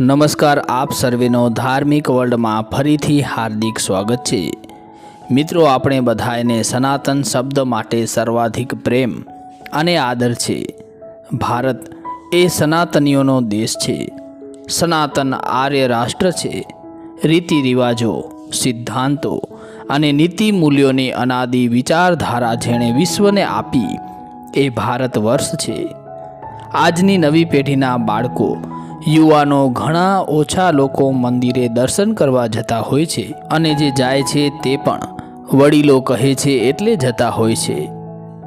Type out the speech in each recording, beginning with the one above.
નમસ્કાર, આપ સર્વેનો ધાર્મિક વર્લ્ડમાં ફરીથી હાર્દિક સ્વાગત છે. મિત્રો, આપણે બધાને સનાતન શબ્દ માટે સર્વાધિક પ્રેમ અને આદર છે. ભારત એ સનાતનીઓનો દેશ છે. સનાતન આર્ય રાષ્ટ્ર છે. રીતિ રિવાજો સિદ્ધાંતો અને નીતિ મૂલ્યોની અનાદિ વિચારધારા જેણે વિશ્વને આપી એ ભારત વર્ષ છે. આજની નવી પેઢીના બાળકો યુવાનો ઘણા ઓછા લોકો મંદિરે દર્શન કરવા જતા હોય છે અને જે જાય છે તે પણ વડીલો કહે છે એટલે જતા હોય છે.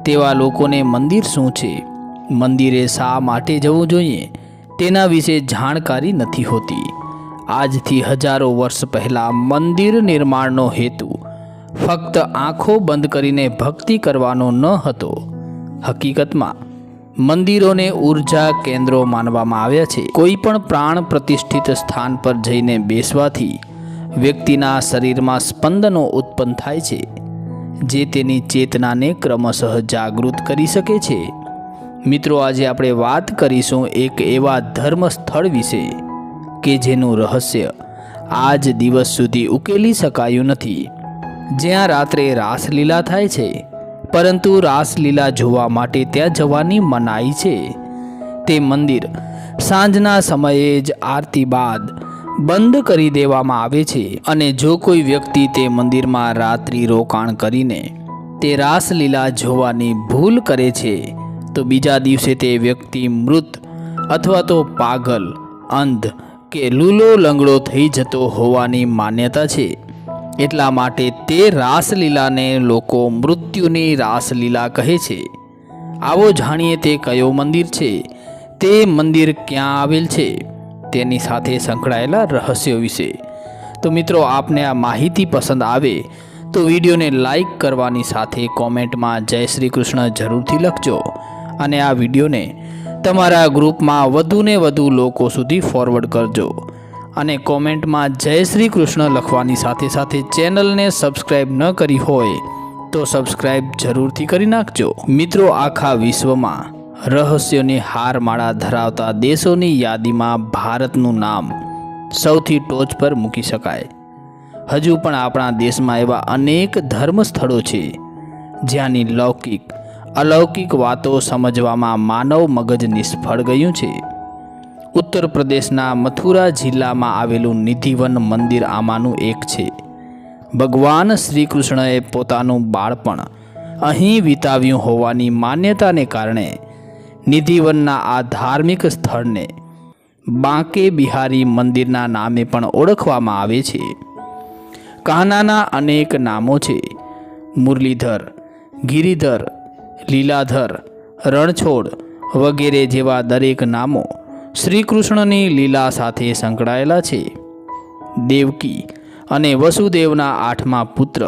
તેવા લોકોને મંદિર શું છે? મંદિરે શા માટે જવું જોઈએ? તેના વિશે જાણકારી નથી હોતી. આજથી હજારો વર્ષ પહેલાં મંદિર નિર્માણનો હેતુ ફક્ત આંખો બંધ કરીને ભક્તિ કરવાનો ન હતો. હકીકતમાં મંદિરોને ઊર્જા કેન્દ્રો માનવામાં આવ્યા છે. કોઈ પણ પ્રાણ પ્રતિષ્ઠિત સ્થાન પર જઈને બેસવાથી વ્યક્તિના શરીરમાં સ્પંદનો ઉત્પન્ન થાય છે, જે તેની ચેતનાને ક્રમશઃ જાગૃત કરી શકે છે. મિત્રો, આજે આપણે વાત કરીશું એક એવા ધર્મ સ્થળ વિશે કે જેનું રહસ્ય આજ દિવસ સુધી ઉકેલી શકાયું નથી. જ્યાં રાત્રે રાસલીલા થાય છે પરંતુ રાસલીલા જોવા માટે ત્યાં જવાની મનાઈ છે. તે મંદિર સાંજના સમયે જ આરતી બાદ બંધ કરી દેવામાં આવે છે અને જો કોઈ વ્યક્તિ તે મંદિરમાં રાત્રિ રોકાણ કરીને તે રાસલીલા જોવાની ભૂલ કરે છે, તો બીજા દિવસે તે વ્યક્તિ મૃત અથવા તો પાગલ, અંધ કે લૂલો લંગડો થઈ જતો હોવાની માન્યતા છે. એટલા માટે તે રાસલીલાને લોકો મૃત્યુની રાસલીલા કહે છે. આવો જાણીએ તે કયો મંદિર છે? તે મંદિર ક્યાં આવેલ છે? તેની સાથે સંકળાયેલા રહસ્યો વિશે. તો મિત્રો, આપને આ માહિતી પસંદ આવે તો વિડીયોને લાઈક કરવાની સાથે કોમેન્ટમાં જય શ્રી કૃષ્ણ જરૂરથી લખજો. અને આ વિડીયોને તમારા ગ્રુપમાં વધુને વધુ લોકો સુધી ફોરવર્ડ કરજો. અને કોમેન્ટમાં જય શ્રી કૃષ્ણ લખવાની સાથે સાથે ચેનલને સબસ્ક્રાઈબ ન કરી હોય તો સબસ્ક્રાઈબ જરૂરથી કરી નાખજો. મિત્રો, આખા વિશ્વમાં રહસ્યોની હારમાળા ધરાવતા દેશોની યાદીમાં ભારતનું નામ સૌથી ટોચ પર મૂકી શકાય. હજુ પણ આપણા દેશમાં એવા અનેક ધર્મ સ્થળો છે જ્યાંની લૌકિક, અલૌકિક વાતો સમજવામાં માનવ મગજ નિષ્ફળ ગયું છે. ઉત્તર પ્રદેશના મથુરા જિલ્લામાં આવેલું નિધિવન મંદિર આમાંનું એક છે. ભગવાન શ્રી કૃષ્ણએ પોતાનું બાળપણ અહીં વિતાવ્યું હોવાની માન્યતાને કારણે નિધિવનના આ ધાર્મિક સ્થળને બાંકે બિહારી મંદિરના નામે પણ ઓળખવામાં આવે છે. કાહનાના અનેક નામો છે. મુરલીધર, ગિરિધર, લીલાધર, રણછોડ વગેરે જેવા દરેક નામો શ્રી કૃષ્ણની લીલા સાથે સંકળાયેલા છે. દેવકી અને વસુદેવના આઠમા પુત્ર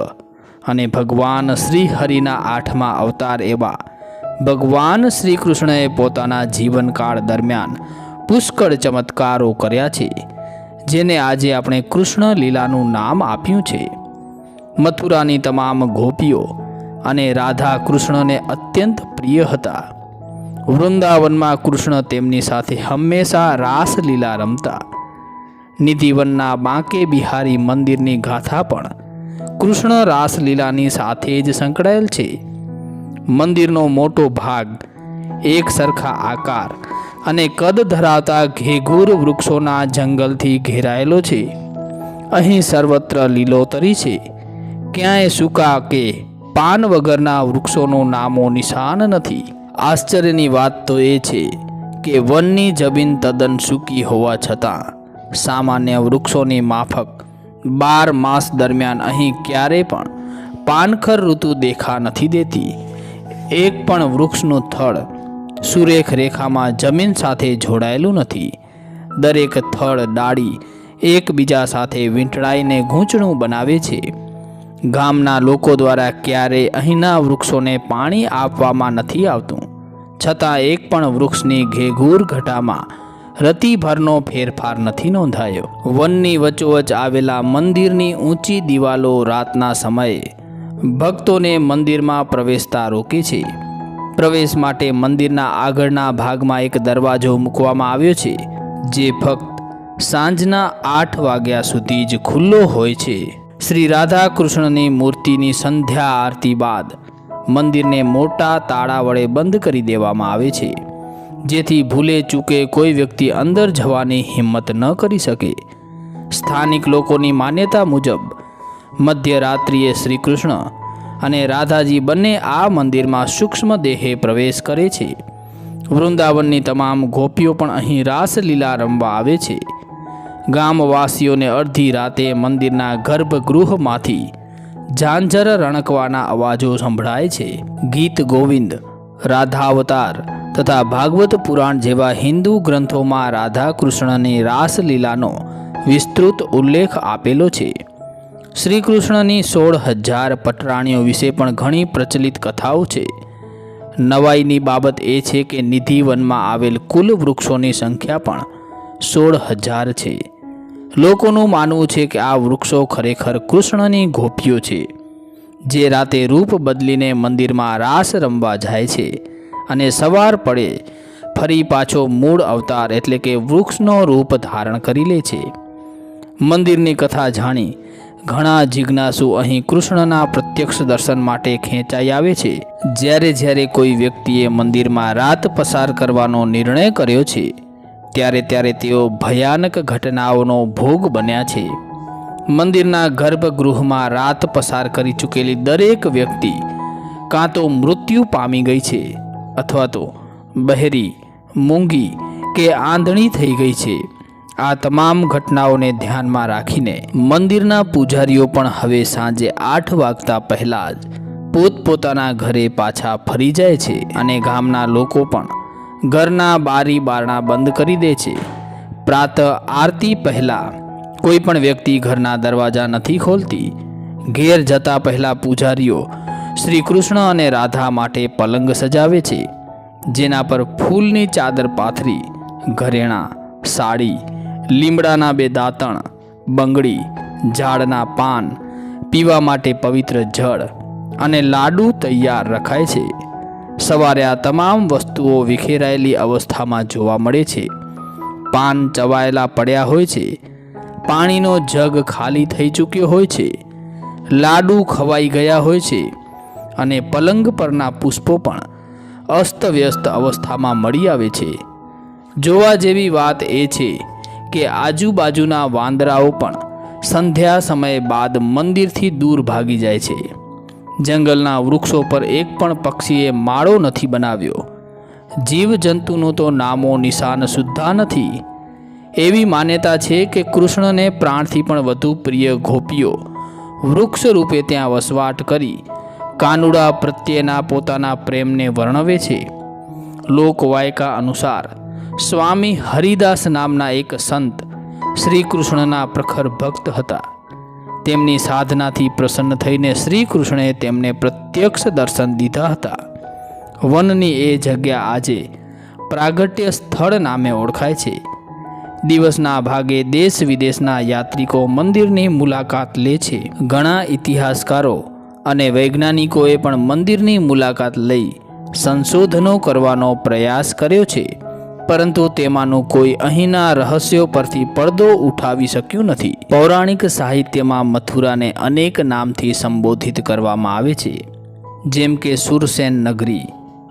અને ભગવાન શ્રીહરિના આઠમા અવતાર એવા ભગવાન શ્રીકૃષ્ણએ પોતાના જીવનકાળ દરમિયાન પુષ્કળ ચમત્કારો કર્યા છે, જેને આજે આપણે કૃષ્ણ લીલાનું નામ આપ્યું છે. મથુરાની તમામ ગોપીઓ અને રાધા કૃષ્ણને અત્યંત પ્રિય હતા. વૃંદાવનમાં કૃષ્ણ તેમની સાથે હંમેશા રાસલીલા રમતા. નિધિવનના બાંકે બિહારી મંદિરની ગાથા પણ કૃષ્ણ રાસલીલાની સાથે જ સંકળાયેલ છે. મંદિરનો મોટો ભાગ એક સરખા આકાર અને કદ ધરાવતા ઘેઘૂર વૃક્ષોના જંગલથી ઘેરાયેલો છે. અહીં સર્વત્ર લીલોતરી છે. ક્યાંય સૂકા કે પાન વગરના વૃક્ષોનું નામો નિશાન નથી. આશ્ચર્યની વાત તો એ છે કે વનની જમીન તદ્દન સૂકી હોવા છતાં સામાન્ય વૃક્ષોની માફક બાર માસ દરમિયાન અહીં ક્યારે પણ પાનખર ઋતુ દેખા નથી દેતી. એક પણ વૃક્ષનું થડ સુરેખ રેખામાં જમીન સાથે જોડાયેલું નથી. દરેક થડ ડાળી એકબીજા સાથે વીંટળાઈને ગૂંચણું બનાવે છે. ગામના લોકો દ્વારા ક્યારેય અહીંના વૃક્ષોને પાણી આપવામાં નથી આવતું. છતાં એક પણ વૃક્ષની ઘેઘૂર ઘટામાં રતિભરનો ફેરફાર નથી નોંધાયો. વનની વચોવચ આવેલા મંદિરની ઊંચી દિવાલો રાતના સમયે ભક્તોને મંદિરમાં પ્રવેશતા રોકે છે. પ્રવેશ માટે મંદિરના આગળના ભાગમાં એક દરવાજો મૂકવામાં આવ્યો છે, જે ફક્ત સાંજના આઠ વાગ્યા સુધી જ ખુલ્લો હોય છે. શ્રી રાધા કૃષ્ણની મૂર્તિની સંધ્યા આરતી બાદ મંદિરને મોટા તાળા વડે બંધ કરી દેવામાં આવે છે. જેથી ભૂલે ચૂકે કોઈ વ્યક્તિ અંદર જવાની હિંમત ન કરી શકે. સ્થાનિક લોકોની માન્યતા મુજબ મધ્યરાત્રિએ શ્રી કૃષ્ણ અને રાધાજી બંને આ મંદિરમાં સૂક્ષ્મ દેહે પ્રવેશ કરે છે. વૃંદાવનની તમામ ગોપીઓ પણ અહીં રાસલીલા રમવા આવે છે. ગામવાસીઓને અડધી રાતે મંદિરના ગર્ભગૃહમાંથી ઝાંઝર રણકવાના અવાજો સંભળાય છે. ગીત ગોવિંદ, રાધાવતાર તથા ભાગવત પુરાણ જેવા હિન્દુ ગ્રંથોમાં રાધા કૃષ્ણની રાસલીલાનો વિસ્તૃત ઉલ્લેખ આપેલો છે. શ્રી કૃષ્ણની સોળ હજાર પટરાણીઓ વિશે પણ ઘણી પ્રચલિત કથાઓ છે. નવાઈની બાબત એ છે કે નિધિવનમાં આવેલ કુલ વૃક્ષોની સંખ્યા પણ સોળ હજાર છે. લોકોનું માનવું છે કે આ વૃક્ષો ખરેખર કૃષ્ણની ગોપીઓ છે, જે રાતે રૂપ બદલીને મંદિરમાં રાસ રમવા જાય છે અને સવાર પડે ફરી પાછો મૂળ અવતાર એટલે કે વૃક્ષનો રૂપ ધારણ કરી લે છે. મંદિરની કથા જાણી ઘણા જિજ્ઞાસુ અહીં કૃષ્ણના પ્રત્યક્ષ દર્શન માટે ખેંચાઈ આવે છે. જ્યારે જ્યારે કોઈ વ્યક્તિએ મંદિરમાં રાત પસાર કરવાનો નિર્ણય કર્યો છે ત્યારે ત્યારે તેઓ ભયાનક ઘટનાઓનો ભોગ બન્યા છે. મંદિરના ગર્ભગૃહમાં રાત પસાર કરી ચૂકેલી દરેક વ્યક્તિ કાં તો મૃત્યુ પામી ગઈ છે અથવા તો બહેરી, મૂંગી કે આંધળી થઈ ગઈ છે. આ તમામ ઘટનાઓને ધ્યાનમાં રાખીને મંદિરના પૂજારીઓ પણ હવે સાંજે આઠ વાગતા પહેલાં જ પોતપોતાના ઘરે પાછા ફરી જાય છે અને ગામના લોકો પણ ઘરના બારી બારણા બંધ કરી દે છે. પ્રાત આરતી પહેલાં કોઈ પણ વ્યક્તિ ઘરના દરવાજા નથી ખોલતી. ઘેર જતા પહેલાં પૂજારીઓ શ્રી કૃષ્ણ અને રાધા માટે પલંગ સજાવે છે, જેના પર ફૂલની ચાદર પાથરી, ઘરેણાં, સાડી, લીમડાના બે દાંતણ, બંગડી, ઝાડના પાન, પીવા માટે પવિત્ર જળ અને લાડુ તૈયાર રખાય છે. સવારે આ તમામ વસ્તુઓ વિખેરાયેલી અવસ્થામાં જોવા મળે છે. પાન ચવાયેલા પડ્યા હોય છે. પાણીનો જગ ખાલી થઈ ચૂક્યો હોય છે. લાડુ ખવાઈ ગયા હોય છે અને પલંગ પરના પુષ્પો પણ અસ્તવ્યસ્ત અવસ્થામાં મળી આવે છે. જોવા જેવી વાત એ છે કે આજુબાજુના વાંદરાઓ પણ સંધ્યા સમય બાદ મંદિરથી દૂર ભાગી જાય છે. જંગલના વૃક્ષો પર એક પણ પક્ષીએ માળો નથી બનાવ્યો. જીવજંતુનું તો નામો નિશાન સુદ્ધા નથી. એવી માન્યતા છે કે કૃષ્ણને પ્રાણથી પણ વધુ પ્રિય ગોપીઓ વૃક્ષ રૂપે ત્યાં વસવાટ કરી કાનુડા પ્રત્યેના પોતાના પ્રેમને વર્ણવે છે. લોકવાયકા અનુસાર સ્વામી હરિદાસ નામના એક સંત શ્રી કૃષ્ણના પ્રખર ભક્ત હતા. તેમની સાધનાથી પ્રસન્ન થઈને શ્રી કૃષ્ણે તેમને પ્રત્યક્ષ દર્શન દીધા હતા. વનની એ જગ્યા આજે પ્રાગટ્ય સ્થળ નામે ઓળખાય છે. દિવસના ભાગે દેશ વિદેશના યાત્રિકો મંદિરની મુલાકાત લે છે. ઘણા ઇતિહાસકારો અને વૈજ્ઞાનિકોએ પણ મંદિરની મુલાકાત લઈ સંશોધનો કરવાનો પ્રયાસ કર્યો છે. પરંતુ તેમાંનું કોઈ અહીંના રહસ્યો પરથી પડદો ઉઠાવી શક્યું નથી. પૌરાણિક સાહિત્યમાં મથુરાને અનેક નામથી સંબોધિત કરવામાં આવે છે. જેમ કે સુરસેન નગરી,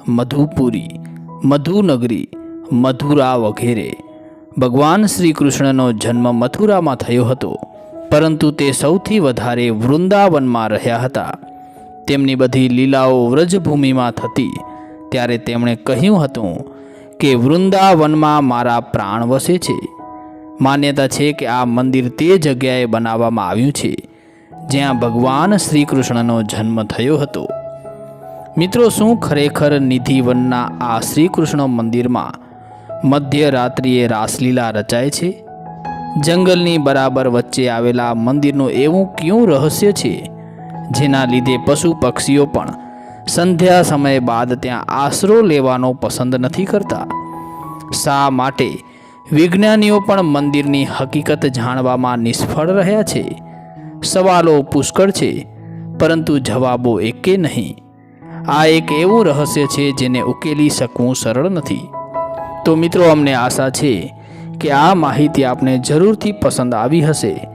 મધુપુરી, મધુનગરી મથુરા વગેરે. ભગવાન શ્રી કૃષ્ણનો જન્મ મથુરામાં થયો હતો, પરંતુ તે સૌથી વધારે વૃંદાવનમાં રહ્યા હતા. તેમની બધી લીલાઓ વ્રજભૂમિમાં થતી, ત્યારે તેમણે કહ્યું હતું કે વૃંદાવનમાં મારા પ્રાણ વસે છે. માન્યતા છે કે આ મંદિર તે જગ્યાએ બનાવવામાં આવ્યું છે, જ્યાં ભગવાન શ્રી કૃષ્ણનો જન્મ થયો હતો. મિત્રો, શું ખરેખર નિધિવનના આ શ્રી કૃષ્ણ મંદિરમાં મધ્યરાત્રિએ રાસલીલા રચાય છે? જંગલની બરાબર વચ્ચે આવેલા મંદિરનું એવું કયું રહસ્ય છે, જેના લીધે પશુ પક્ષીઓ પણ સંધ્યા સમય બાદ ત્યાં આશરો લેવાનો પસંદ નથી કરતા. શા માટે? વિજ્ઞાનીઓ પણ મંદિરની હકીકત જાણવામાં નિષ્ફળ રહ્યા છે. સવાલો પુષ્કળ છે, પરંતુ જવાબો એકે નહીં. આ એક એવું રહસ્ય છે જેને ઉકેલી શકવું સરળ નથી. તો મિત્રો, અમને આશા છે કે આ માહિતી આપને જરૂરથી પસંદ આવી હશે.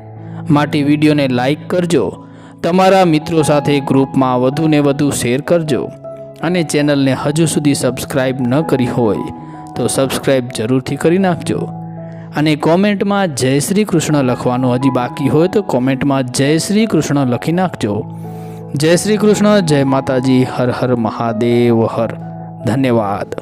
માટે વિડીયોને લાઈક કરજો તમારા મિત્રો સાથે ગ્રુપમાં વધુને વધુ શેર કરજો અને ચેનલને હજુ સુધી સબસ્ક્રાઇબ ન કરી હોય તો સબસ્ક્રાઇબ જરૂરથી કરી નાખજો. અને કોમેન્ટમાં જય શ્રી કૃષ્ણ લખવાનું હજી બાકી હોય તો કોમેન્ટમાં જય શ્રી કૃષ્ણ લખી નાખજો. જય શ્રી કૃષ્ણ, જય માતાજી, હર હર મહાદેવ, હર. ધન્યવાદ.